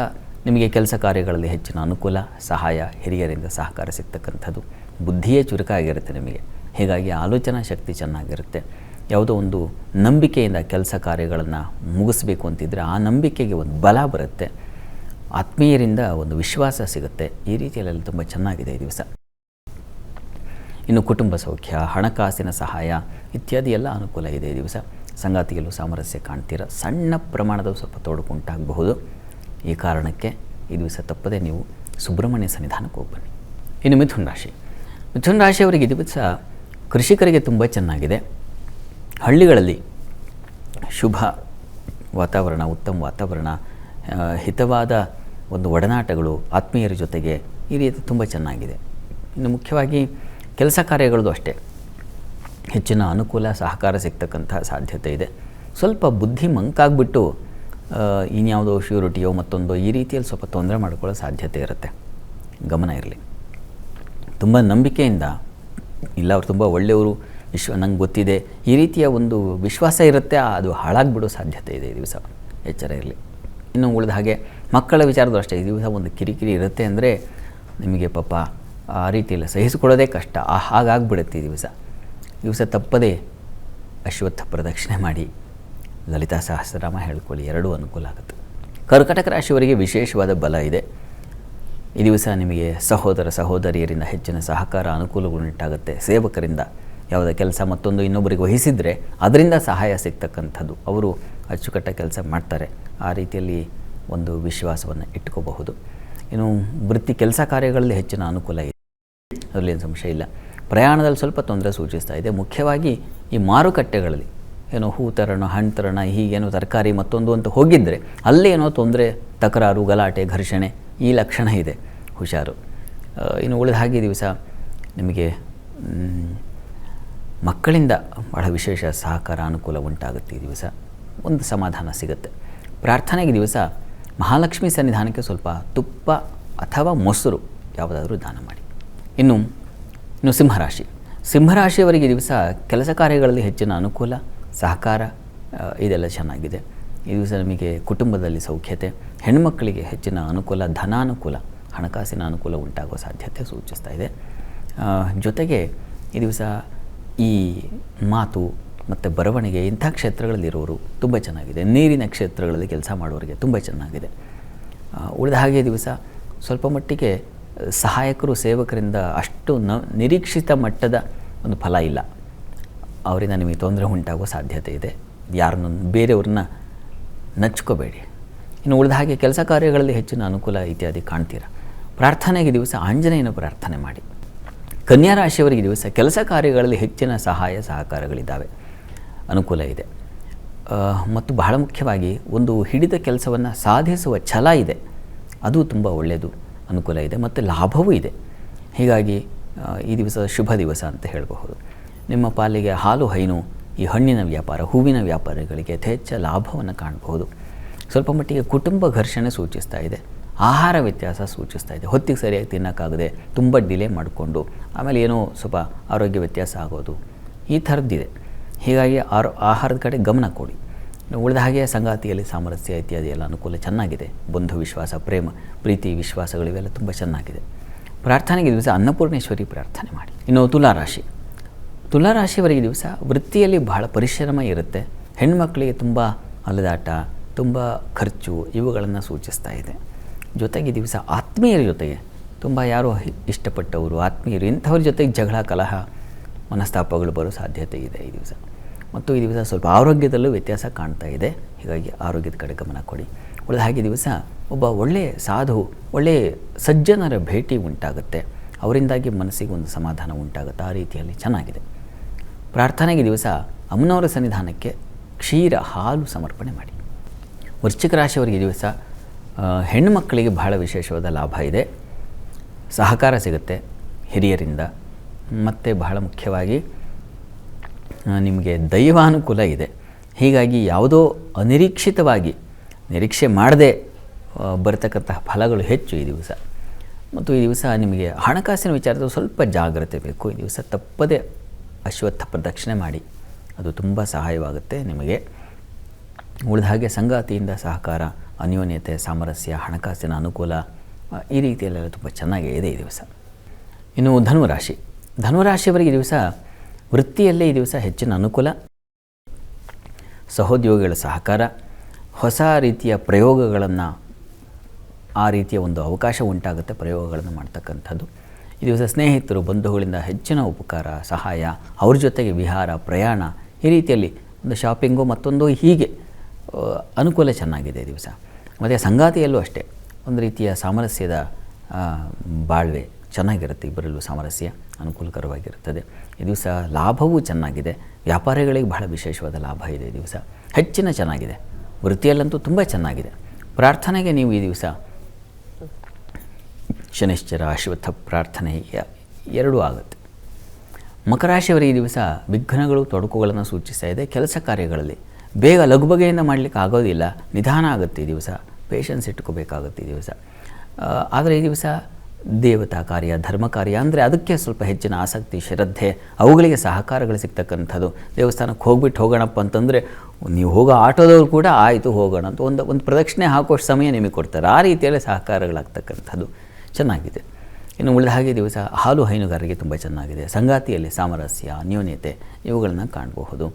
ನಿಮಗೆ ಕೆಲಸ ಕಾರ್ಯಗಳಲ್ಲಿ ಹೆಚ್ಚಿನ ಅನುಕೂಲ, ಸಹಾಯ, ಹಿರಿಯರಿಂದ ಸಹಕಾರ ಸಿಗ್ತಕ್ಕಂಥದ್ದು. ಬುದ್ಧಿಯೇ ಚುರುಕಾಗಿರುತ್ತೆ ನಿಮಗೆ. ಹೀಗಾಗಿ ಆಲೋಚನಾ ಶಕ್ತಿ ಚೆನ್ನಾಗಿರುತ್ತೆ. ಯಾವುದೋ ಒಂದು ನಂಬಿಕೆಯಿಂದ ಕೆಲಸ ಕಾರ್ಯಗಳನ್ನು ಮುಗಿಸ್ಬೇಕು ಅಂತಿದ್ದರೆ ಆ ನಂಬಿಕೆಗೆ ಒಂದು ಬಲ ಬರುತ್ತೆ. ಆತ್ಮೀಯರಿಂದ ಒಂದು ವಿಶ್ವಾಸ ಸಿಗುತ್ತೆ. ಈ ರೀತಿಯಲ್ಲೆಲ್ಲ ತುಂಬ ಚೆನ್ನಾಗಿದೆ ಈ ದಿವಸ. ಇನ್ನು ಕುಟುಂಬ ಸೌಖ್ಯ, ಹಣಕಾಸಿನ ಸಹಾಯ ಇತ್ಯಾದಿ ಎಲ್ಲ ಅನುಕೂಲ ಇದೆ ಈ ದಿವಸ. ಸಂಗಾತಿಯಲ್ಲೂ ಸಾಮರಸ್ಯ ಕಾಣ್ತೀರ. ಸಣ್ಣ ಪ್ರಮಾಣದ ಸ್ವಲ್ಪ ತೊಡಕು ಉಂಟಾಗಬಹುದು ಈ ಕಾರಣಕ್ಕೆ ಈ ದಿವಸ ತಪ್ಪದೆ ನೀವು ಸುಬ್ರಹ್ಮಣ್ಯ ಸನ್ನಿಧಾನಕ್ಕೆ ಹೋಗಿ ಬನ್ನಿ. ಇನ್ನು ಮಿಥುನ್ ರಾಶಿ. ಮಿಥುನ್ ರಾಶಿಯವರಿಗೆ ದಿವಸ ಕೃಷಿಕರಿಗೆ ತುಂಬ ಚೆನ್ನಾಗಿದೆ. ಹಳ್ಳಿಗಳಲ್ಲಿ ಶುಭ ವಾತಾವರಣ, ಉತ್ತಮ ವಾತಾವರಣ ಹಿತವಾದ ಒಂದು ಒಡನಾಟಗಳು ಆತ್ಮೀಯರ ಜೊತೆಗೆ ಈ ರೀತಿ ತುಂಬ ಚೆನ್ನಾಗಿದೆ. ಇನ್ನು ಮುಖ್ಯವಾಗಿ ಕೆಲಸ ಕಾರ್ಯಗಳದ್ದು ಅಷ್ಟೇ. ಹೆಚ್ಚಿನ ಅನುಕೂಲ, ಸಹಕಾರ ಸಿಗ್ತಕ್ಕಂಥ ಸಾಧ್ಯತೆ ಇದೆ. ಸ್ವಲ್ಪ ಬುದ್ಧಿ ಮಂಕಾಗ್ಬಿಟ್ಟು ಇನ್ಯಾವುದೋ ಶ್ಯೂರಿಟಿಯೋ ಮತ್ತೊಂದೋ ಈ ರೀತಿಯಲ್ಲಿ ಸ್ವಲ್ಪ ತೊಂದರೆ ಮಾಡ್ಕೊಳ್ಳೋ ಸಾಧ್ಯತೆ ಇರುತ್ತೆ. ಗಮನ ಇರಲಿ. ತುಂಬ ನಂಬಿಕೆಯಿಂದ, ಇಲ್ಲ ಅವ್ರು ತುಂಬ ಒಳ್ಳೆಯವರು, ವಿಶ್ವ, ನಂಗೆ ಗೊತ್ತಿದೆ, ಈ ರೀತಿಯ ಒಂದು ವಿಶ್ವಾಸ ಇರುತ್ತೆ, ಅದು ಹಾಳಾಗ್ಬಿಡೋ ಸಾಧ್ಯತೆ ಇದೆ ಈ ದಿವಸ. ಎಚ್ಚರ ಇರಲಿ. ಇನ್ನು ಉಳಿದ ಹಾಗೆ ಮಕ್ಕಳ ವಿಚಾರದ್ದು ಅಷ್ಟೇ, ಈ ದಿವಸ ಒಂದು ಕಿರಿಕಿರಿ ಇರುತ್ತೆ ಅಂದರೆ, ನಿಮಗೆ ಪಾಪ ಆ ರೀತಿಯಲ್ಲಿ ಸಹಿಸಿಕೊಳ್ಳೋದೇ ಕಷ್ಟ. ಆ, ಹಾಗಾಗ್ಬಿಡುತ್ತೆ ಈ ದಿವಸ. ದಿವಸ ತಪ್ಪದೇ ಅಶ್ವತ್ಥ ಪ್ರದಕ್ಷಿಣೆ ಮಾಡಿ ಲಲಿತಾ ಸಹಸ್ರನಾಮ ಹೇಳ್ಕೊಳ್ಳಿ. ಎರಡೂ ಅನುಕೂಲ ಆಗುತ್ತೆ. ಕರ್ಕಟಕ ರಾಶಿಯವರಿಗೆ ವಿಶೇಷವಾದ ಬಲ ಇದೆ. ಈ ದಿವಸ ನಿಮಗೆ ಸಹೋದರ ಸಹೋದರಿಯರಿಂದ ಹೆಚ್ಚಿನ ಸಹಕಾರ ಅನುಕೂಲಗಳುಂಟಾಗುತ್ತೆ ಸೇವಕರಿಂದ ಯಾವುದೇ ಕೆಲಸ ಮತ್ತೊಂದು ಇನ್ನೊಬ್ಬರಿಗೆ ವಹಿಸಿದರೆ ಅದರಿಂದ ಸಹಾಯ ಸಿಗ್ತಕ್ಕಂಥದ್ದು. ಅವರು ಅಚ್ಚುಕಟ್ಟ ಕೆಲಸ ಮಾಡ್ತಾರೆ. ಆ ರೀತಿಯಲ್ಲಿ ಒಂದು ವಿಶ್ವಾಸವನ್ನು ಇಟ್ಕೋಬಹುದು. ಇನ್ನು ವೃತ್ತಿ ಕೆಲಸ ಕಾರ್ಯಗಳಲ್ಲಿ ಹೆಚ್ಚಿನ ಅನುಕೂಲ ಇದೆ. ಅದರಲ್ಲಿ ಏನು ಸಂಶಯ ಇಲ್ಲ. ಪ್ರಯಾಣದಲ್ಲಿ ಸ್ವಲ್ಪ ತೊಂದರೆ ಸೂಚಿಸ್ತಾ ಇದೆ. ಮುಖ್ಯವಾಗಿ ಈ ಮಾರುಕಟ್ಟೆಗಳಲ್ಲಿ ಏನೋ ಹೂ ತರಣ, ಹಣ್ಣು ತರಣ, ಹೀಗೇನೋ ತರಕಾರಿ ಮತ್ತೊಂದು ಅಂತ ಹೋಗಿದ್ದರೆ ಅಲ್ಲೇನೋ ತೊಂದರೆ, ತಕರಾರು, ಗಲಾಟೆ, ಘರ್ಷಣೆ ಈ ಲಕ್ಷಣ ಇದೆ. ಹುಷಾರು. ಇನ್ನು ಉಳಿದ ಹಾಗೆ ದಿವಸ ನಿಮಗೆ ಮಕ್ಕಳಿಂದ ಬಹಳ ವಿಶೇಷ ಸಹಕಾರ, ಅನುಕೂಲ ಉಂಟಾಗುತ್ತೆ ಈ ದಿವಸ. ಒಂದು ಸಮಾಧಾನ ಸಿಗುತ್ತೆ. ಪ್ರಾರ್ಥನೆಗೆ ದಿವಸ ಮಹಾಲಕ್ಷ್ಮಿ ಸನ್ನಿಧಾನಕ್ಕೆ ಸ್ವಲ್ಪ ತುಪ್ಪ ಅಥವಾ ಮೊಸರು ಯಾವುದಾದ್ರೂ ದಾನ ಮಾಡಿ. ಇನ್ನು ಇನ್ನು ಸಿಂಹರಾಶಿ. ಸಿಂಹರಾಶಿಯವರಿಗೆ ದಿವಸ ಕೆಲಸ ಕಾರ್ಯಗಳಲ್ಲಿ ಹೆಚ್ಚಿನ ಅನುಕೂಲ, ಸಹಕಾರ ಇದೆಲ್ಲ ಚೆನ್ನಾಗಿದೆ. ಈ ದಿವಸ ನಮಗೆ ಕುಟುಂಬದಲ್ಲಿ ಸೌಖ್ಯತೆ ಹೆಣ್ಮಕ್ಕಳಿಗೆ ಹೆಚ್ಚಿನ ಅನುಕೂಲ, ಧನಾನುಕೂಲ, ಹಣಕಾಸಿನ ಅನುಕೂಲ ಉಂಟಾಗುವ ಸಾಧ್ಯತೆ ಸೂಚಿಸ್ತಾ ಇದೆ. ಜೊತೆಗೆ ಈ ದಿವಸ ಈ ಮಾತು ಮತ್ತು ಬರವಣಿಗೆ ಇಂಥ ಕ್ಷೇತ್ರಗಳಲ್ಲಿರೋರು ತುಂಬ ಚೆನ್ನಾಗಿದೆ. ನೀರಿನ ಕ್ಷೇತ್ರಗಳಲ್ಲಿ ಕೆಲಸ ಮಾಡೋರಿಗೆ ತುಂಬ ಚೆನ್ನಾಗಿದೆ. ಉಳಿದ ಹಾಗೆ ದಿವಸ ಸ್ವಲ್ಪ ಮಟ್ಟಿಗೆ ಸಹಾಯಕರು, ಸೇವಕರಿಂದ ಅಷ್ಟು ನ, ನಿರೀಕ್ಷಿತ ಮಟ್ಟದ ಒಂದು ಫಲ ಇಲ್ಲ. ಅವರಿಂದ ನಿಮಗೆ ತೊಂದರೆ ಉಂಟಾಗುವ ಸಾಧ್ಯತೆ ಇದೆ. ಯಾರನ್ನು ಬೇರೆಯವ್ರನ್ನ ನಚ್ಕೋಬೇಡಿ. ಇನ್ನು ಉಳಿದ ಹಾಗೆ ಕೆಲಸ ಕಾರ್ಯಗಳಲ್ಲಿ ಹೆಚ್ಚಿನ ಅನುಕೂಲ ಇತ್ಯಾದಿ ಕಾಣ್ತೀರ? ಪ್ರಾರ್ಥನೆಗೆ ದಿವಸ ಆಂಜನೇಯನ ಪ್ರಾರ್ಥನೆ ಮಾಡಿ. ಕನ್ಯಾ ರಾಶಿಯವರಿಗೆ ದಿವಸ ಕೆಲಸ ಕಾರ್ಯಗಳಲ್ಲಿ ಹೆಚ್ಚಿನ ಸಹಾಯ ಸಹಕಾರಗಳಿದ್ದಾವೆ. ಅನುಕೂಲ ಇದೆ. ಮತ್ತು ಬಹಳ ಮುಖ್ಯವಾಗಿ ಒಂದು ಹಿಡಿದ ಕೆಲಸವನ್ನು ಸಾಧಿಸುವ ಛಲ ಇದೆ. ಅದು ತುಂಬ ಒಳ್ಳೆಯದು. ಅನುಕೂಲ ಇದೆ ಮತ್ತು ಲಾಭವೂ ಇದೆ. ಹೀಗಾಗಿ ಈ ದಿವಸ ಶುಭ ದಿವಸ ಅಂತ ಹೇಳಬಹುದು. ನಿಮ್ಮ ಪಾಲಿಗೆ ಹಾಲು, ಹೈನು, ಈ ಹಣ್ಣಿನ ವ್ಯಾಪಾರ, ಹೂವಿನ ವ್ಯಾಪಾರಿಗಳಿಗೆ ಯಥೇಚ್ಛ ಲಾಭವನ್ನು ಕಾಣಬಹುದು. ಸ್ವಲ್ಪ ಮಟ್ಟಿಗೆ ಕುಟುಂಬ ಘರ್ಷಣೆ ಸೂಚಿಸ್ತಾ ಇದೆ. ಆಹಾರ ವ್ಯತ್ಯಾಸ ಸೂಚಿಸ್ತಾ ಇದೆ. ಹೊತ್ತಿಗೆ ಸರಿಯಾಗಿ ತಿನ್ನೋಕ್ಕಾಗದೆ ತುಂಬ ಡಿಲೇ ಮಾಡಿಕೊಂಡು, ಆಮೇಲೆ ಏನೋ ಸ್ವಲ್ಪ ಆರೋಗ್ಯ ವ್ಯತ್ಯಾಸ ಆಗೋದು ಈ ಥರದ್ದಿದೆ. ಹೀಗಾಗಿ ಆರೋ, ಆಹಾರದ ಕಡೆ ಗಮನ ಕೊಡಿ. ಉಳಿದ ಹಾಗೆ ಸಂಗಾತಿಯಲ್ಲಿ ಸಾಮರಸ್ಯ ಇತ್ಯಾದಿ ಎಲ್ಲ ಅನುಕೂಲ ಚೆನ್ನಾಗಿದೆ. ಬಂಧು ವಿಶ್ವಾಸ, ಪ್ರೇಮ, ಪ್ರೀತಿ, ವಿಶ್ವಾಸಗಳು ಇವೆಲ್ಲ ತುಂಬ ಚೆನ್ನಾಗಿದೆ. ಪ್ರಾರ್ಥನೆಗೆ ದಿವಸ ಅನ್ನಪೂರ್ಣೇಶ್ವರಿ ಪ್ರಾರ್ಥನೆ ಮಾಡಿ. ಇನ್ನು ತುಲಾರಾಶಿ. ತುಲಾರಾಶಿಯವರಿಗೆ ದಿವಸ ವೃತ್ತಿಯಲ್ಲಿ ಬಹಳ ಪರಿಶ್ರಮ ಇರುತ್ತೆ. ಹೆಣ್ಮಕ್ಳಿಗೆ ತುಂಬ ಅಲೆದಾಟ, ತುಂಬ ಖರ್ಚು ಇವುಗಳನ್ನು ಸೂಚಿಸ್ತಾ ಇದೆ. ಜೊತೆಗೆ ದಿವಸ ಆತ್ಮೀಯರ ಜೊತೆಗೆ ತುಂಬ ಯಾರೋ ಇಷ್ಟಪಟ್ಟವರು, ಆತ್ಮೀಯರು ಇಂಥವ್ರ ಜೊತೆಗೆ ಜಗಳ, ಕಲಹ, ಮನಸ್ತಾಪಗಳು ಬರೋ ಸಾಧ್ಯತೆ ಇದೆ ಈ ದಿವಸ. ಮತ್ತು ಈ ದಿವಸ ಸ್ವಲ್ಪ ಆರೋಗ್ಯದಲ್ಲೂ ವ್ಯತ್ಯಾಸ ಕಾಣ್ತಾ ಇದೆ. ಹೀಗಾಗಿ ಆರೋಗ್ಯದ ಕಡೆ ಗಮನ ಕೊಡಿ. ಉಳಿದ ಹಾಗೆ ದಿವಸ ಒಬ್ಬ ಒಳ್ಳೆಯ ಸಾಧು ಒಳ್ಳೆಯ ಸಜ್ಜನರ ಭೇಟಿ ಉಂಟಾಗುತ್ತೆ. ಅವರಿಂದಾಗಿ ಮನಸ್ಸಿಗೆ ಒಂದು ಸಮಾಧಾನ ಉಂಟಾಗುತ್ತೆ. ಆ ರೀತಿಯಲ್ಲಿ ಚೆನ್ನಾಗಿದೆ. ಪ್ರಾರ್ಥನೆಗೆ ದಿವಸ ಅಮ್ಮನವರ ಸನ್ನಿಧಾನಕ್ಕೆ ಕ್ಷೀರ ಹಾಲು ಸಮರ್ಪಣೆ ಮಾಡಿ. ವೃಶ್ಚಿಕ ರಾಶಿಯವರಿಗೆ ದಿವಸ ಹೆಣ್ಣುಮಕ್ಕಳಿಗೆ ಬಹಳ ವಿಶೇಷವಾದ ಲಾಭ ಇದೆ. ಸಹಕಾರ ಸಿಗುತ್ತೆ ಹಿರಿಯರಿಂದ. ಮತ್ತು ಬಹಳ ಮುಖ್ಯವಾಗಿ ನಿಮಗೆ ದೈವಾನುಕೂಲ ಇದೆ. ಹೀಗಾಗಿ ಯಾವುದೋ ಅನಿರೀಕ್ಷಿತವಾಗಿ ನಿರೀಕ್ಷೆ ಮಾಡದೆ ಬರತಕ್ಕಂತಹ ಫಲಗಳು ಹೆಚ್ಚು ಈ ದಿವಸ. ಮತ್ತು ಈ ದಿವಸ ನಿಮಗೆ ಹಣಕಾಸಿನ ವಿಚಾರದಲ್ಲಿ ಸ್ವಲ್ಪ ಜಾಗ್ರತೆ ಬೇಕು. ಈ ದಿವಸ ತಪ್ಪದೇ ಅಶ್ವತ್ಥ ಪ್ರದಕ್ಷಿಣೆ ಮಾಡಿ. ಅದು ತುಂಬ ಸಹಾಯವಾಗುತ್ತೆ ನಿಮಗೆ. ಉಳಿದ ಹಾಗೆ ಸಂಗಾತಿಯಿಂದ ಸಹಕಾರ, ಅನ್ಯೋನ್ಯತೆ, ಸಾಮರಸ್ಯ, ಹಣಕಾಸಿನ ಅನುಕೂಲ ಈ ರೀತಿಯಲ್ಲೆಲ್ಲ ತುಂಬ ಚೆನ್ನಾಗೇ ಇದೆ ಈ ದಿವಸ. ಇನ್ನು ಧನುರಾಶಿ. ಧನುರಾಶಿಯವರಿಗೆ ಈ ದಿವಸ ವೃತ್ತಿಯಲ್ಲೇ ಈ ದಿವಸ ಹೆಚ್ಚಿನ ಅನುಕೂಲ. ಸಹೋದ್ಯೋಗಿಗಳ ಸಹಕಾರ, ಹೊಸ ರೀತಿಯ ಪ್ರಯೋಗಗಳನ್ನು ಆ ರೀತಿಯ ಒಂದು ಅವಕಾಶ ಉಂಟಾಗುತ್ತೆ ಪ್ರಯೋಗಗಳನ್ನು ಮಾಡ್ತಕ್ಕಂಥದ್ದು. ಈ ದಿವಸ ಸ್ನೇಹಿತರು, ಬಂಧುಗಳಿಂದ ಹೆಚ್ಚಿನ ಉಪಕಾರ, ಸಹಾಯ, ಅವ್ರ ಜೊತೆಗೆ ವಿಹಾರ, ಪ್ರಯಾಣ, ಈ ರೀತಿಯಲ್ಲಿ ಒಂದು ಶಾಪಿಂಗು ಮತ್ತೊಂದು ಹೀಗೆ ಅನುಕೂಲ ಚೆನ್ನಾಗಿದೆ ಈ ದಿವಸ. ಮತ್ತು ಸಂಗಾತಿಯಲ್ಲೂ ಅಷ್ಟೇ, ಒಂದು ರೀತಿಯ ಸಾಮರಸ್ಯದ ಬಾಳ್ವೆ ಚೆನ್ನಾಗಿರುತ್ತೆ, ಇಬ್ಬರಲ್ಲೂ ಸಾಮರಸ್ಯ ಅನುಕೂಲಕರವಾಗಿರುತ್ತದೆ. ಈ ದಿವಸ ಲಾಭವೂ ಚೆನ್ನಾಗಿದೆ. ವ್ಯಾಪಾರಿಗಳಿಗೆ ಬಹಳ ವಿಶೇಷವಾದ ಲಾಭ ಇದೆ ಈ ದಿವಸ. ಹೆಚ್ಚಿನ ಚೆನ್ನಾಗಿದೆ. ವೃತ್ತಿಯಲ್ಲಂತೂ ತುಂಬ ಚೆನ್ನಾಗಿದೆ. ಪ್ರಾರ್ಥನೆಗೆ ನೀವು ಈ ದಿವಸ ಶನಿಶ್ಚರ, ಅಶ್ವತ್ಥ ಪ್ರಾರ್ಥನೆ ಎರಡೂ ಆಗುತ್ತೆ. ಮಕರಾಶಿಯವರು ಈ ದಿವಸ ವಿಘ್ನಗಳು ತೊಡಕುಗಳನ್ನು ಸೂಚಿಸ್ತಾ ಇದೆ. ಕೆಲಸ ಕಾರ್ಯಗಳಲ್ಲಿ ಬೇಗ ಲಘುಬಗೆಯಿಂದ ಮಾಡಲಿಕ್ಕೆ ಆಗೋದಿಲ್ಲ. ನಿಧಾನ ಆಗುತ್ತೆ ಈ ದಿವಸ. ಪೇಷನ್ಸ್ ಇಟ್ಕೋಬೇಕಾಗುತ್ತೆ ಈ ದಿವಸ. ಆದರೆ ಈ ದಿವಸ ದೇವತಾ ಕಾರ್ಯ ಧರ್ಮ ಕಾರ್ಯ ಅಂದರೆ ಅದಕ್ಕೆ ಸ್ವಲ್ಪ ಹೆಚ್ಚಿನ ಆಸಕ್ತಿ, ಶ್ರದ್ಧೆ, ಅವುಗಳಿಗೆ ಸಹಕಾರಗಳು ಸಿಗ್ತಕ್ಕಂಥದ್ದು. ದೇವಸ್ಥಾನಕ್ಕೆ ಹೋಗ್ಬಿಟ್ಟು ಹೋಗೋಣಪ್ಪ ಅಂತಂದರೆ ನೀವು ಹೋಗೋ ಆಟೋದವ್ರು ಕೂಡ ಆಯಿತು ಹೋಗೋಣ ಅಂತ ಒಂದು ಒಂದು ಪ್ರದಕ್ಷಿಣೆ ಹಾಕೋಷ್ಟು ಸಮಯ ನಿಮಗೆ ಕೊಡ್ತಾರೆ. ಆ ರೀತಿಯಲ್ಲಿ ಸಹಕಾರಗಳಾಗ್ತಕ್ಕಂಥದ್ದು. ಚೆನ್ನಾಗಿದೆ. ಇನ್ನು ಉಳಿದ ಹಾಗೆ ದಿವಸ ಹಾಲು ಹೈನುಗಾರರಿಗೆ ತುಂಬ ಚೆನ್ನಾಗಿದೆ. ಸಂಗಾತಿಯಲ್ಲಿ ಸಾಮರಸ್ಯ ನ್ಯೂನ್ಯತೆ ಇವುಗಳನ್ನು ಕಾಣಬಹುದು.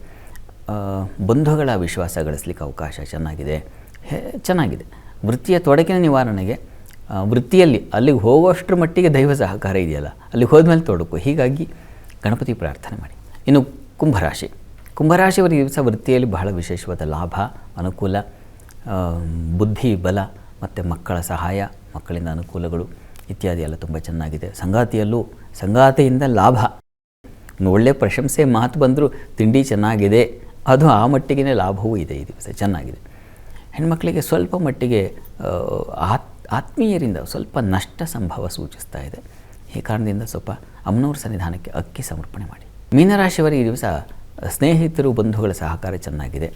ಬಂಧುಗಳ ವಿಶ್ವಾಸ ಗಳಿಸ್ಲಿಕ್ಕೆ ಅವಕಾಶ ಚೆನ್ನಾಗಿದೆ. ಚೆನ್ನಾಗಿದೆ. ವೃತ್ತಿಯ ತೊಡಕಿನ ನಿವಾರಣೆಗೆ ವೃತ್ತಿಯಲ್ಲಿ ಅಲ್ಲಿಗೆ ಹೋಗುವಷ್ಟರ ಮಟ್ಟಿಗೆ ದೈವ ಸಹಕಾರ ಇದೆಯಲ್ಲ ಅಲ್ಲಿಗೆ ಹೋದ್ಮೇಲೆ ತೊಡಕು. ಹೀಗಾಗಿ ಗಣಪತಿ ಪ್ರಾರ್ಥನೆ ಮಾಡಿ. ಇನ್ನು ಕುಂಭರಾಶಿ. ಕುಂಭರಾಶಿಯವರ ದಿವಸ ವೃತ್ತಿಯಲ್ಲಿ ಬಹಳ ವಿಶೇಷವಾದ ಲಾಭ ಅನುಕೂಲ ಬುದ್ಧಿ ಬಲ ಮತ್ತು ಮಕ್ಕಳ ಸಹಾಯ ಮಕ್ಕಳಿಂದ ಅನುಕೂಲಗಳು ಇತ್ಯಾದಿ ಎಲ್ಲ ತುಂಬ ಚೆನ್ನಾಗಿದೆ. ಸಂಗಾತಿಯಲ್ಲೂ ಸಂಗಾತಿಯಿಂದ ಲಾಭ. ಒಳ್ಳೆಯ ಪ್ರಶಂಸೆ ಮಾತು ಬಂದರೂ ತಿಂಡಿ ಚೆನ್ನಾಗಿದೆ ಅದು ಆ ಮಟ್ಟಿಗೆ ಲಾಭವೂ ಇದೆ ಈ ದಿವಸ. ಚೆನ್ನಾಗಿದೆ. ಹೆಣ್ಮಕ್ಳಿಗೆ ಸ್ವಲ್ಪ ಮಟ್ಟಿಗೆ ಆ, ಆತ್ ಆತ್ಮೀಯರಿಂದ ಸ್ವಲ್ಪ ನಷ್ಟ ಸಂಭವ ಸೂಚಿಸ್ತಾ ಇದೆ. ಈ ಕಾರಣದಿಂದ ಸ್ವಲ್ಪ ಅಮ್ಮನವ್ರ ಸನ್ನಿಧಾನಕ್ಕೆ ಅಕ್ಕಿ ಸಮರ್ಪಣೆ ಮಾಡಿ. ಮೀನರಾಶಿಯವರು ಈ ದಿವಸ ಸ್ನೇಹಿತರು, ಬಂಧುಗಳ ಸಹಕಾರ ಚೆನ್ನಾಗಿದೆ.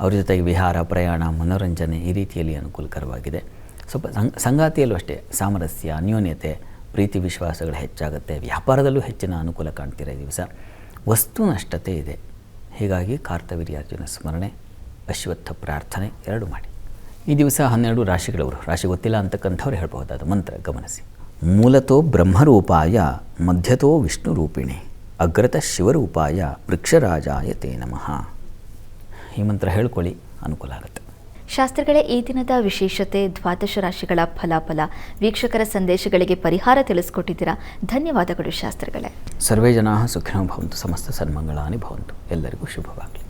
ಅವ್ರ ಜೊತೆಗೆ ವಿಹಾರ, ಪ್ರಯಾಣ, ಮನೋರಂಜನೆ ಈ ರೀತಿಯಲ್ಲಿ ಅನುಕೂಲಕರವಾಗಿದೆ. ಸ್ವಲ್ಪ ಸಂಗ್ ಸಂಗಾತಿಯಲ್ಲೂ ಅಷ್ಟೇ ಸಾಮರಸ್ಯ, ಅನ್ಯೋನ್ಯತೆ, ಪ್ರೀತಿ ವಿಶ್ವಾಸಗಳು ಹೆಚ್ಚಾಗುತ್ತೆ. ವ್ಯಾಪಾರದಲ್ಲೂ ಹೆಚ್ಚಿನ ಅನುಕೂಲ ಕಾಣ್ತೀರ ಈ ದಿವಸ. ವಸ್ತು ನಷ್ಟತೆ ಇದೆ. ಹೀಗಾಗಿ ಕಾರ್ತವೀರ್ಯಾರ್ಜುನ ಸ್ಮರಣೆ, ಅಶ್ವತ್ಥ ಪ್ರಾರ್ಥನೆ ಎರಡು ಮಾಡಿ. ಈ ದಿವಸ ಹನ್ನೆರಡು ರಾಶಿಗಳವರು ರಾಶಿ ಗೊತ್ತಿಲ್ಲ ಅಂತಕ್ಕಂಥವ್ರು ಅದು ಮಂತ್ರ ಗಮನಿಸಿ. ಮೂಲತೋ ಬ್ರಹ್ಮರೂಪಾಯ ಮಧ್ಯತೋ ವಿಷ್ಣು ರೂಪಿಣಿ ಅಗ್ರತ ಶಿವರೂಪಾಯ ವೃಕ್ಷರಾಜಾಯ ತೇ ನಮಃ. ಈ ಮಂತ್ರ ಹೇಳ್ಕೊಳ್ಳಿ ಅನುಕೂಲ ಆಗುತ್ತೆ. ಶಾಸ್ತ್ರಗಳೇ ಈ ದಿನದ ವಿಶೇಷತೆ ದ್ವಾದಶ ರಾಶಿಗಳ ಫಲಾಫಲ ವೀಕ್ಷಕರ ಸಂದೇಶಗಳಿಗೆ ಪರಿಹಾರ ತಿಳಿಸ್ಕೊಟ್ಟಿದ್ದೀರಾ? ಧನ್ಯವಾದಗಳು ಶಾಸ್ತ್ರಗಳೇ. ಸರ್ವೇ ಜನಾ ಸುಖಿನೋ ಭವಂತು ಸಮಸ್ತ ಸನ್ಮಂಗಳಾನಿ ಭವಂತು. ಎಲ್ಲರಿಗೂ ಶುಭವಾಗಲಿ.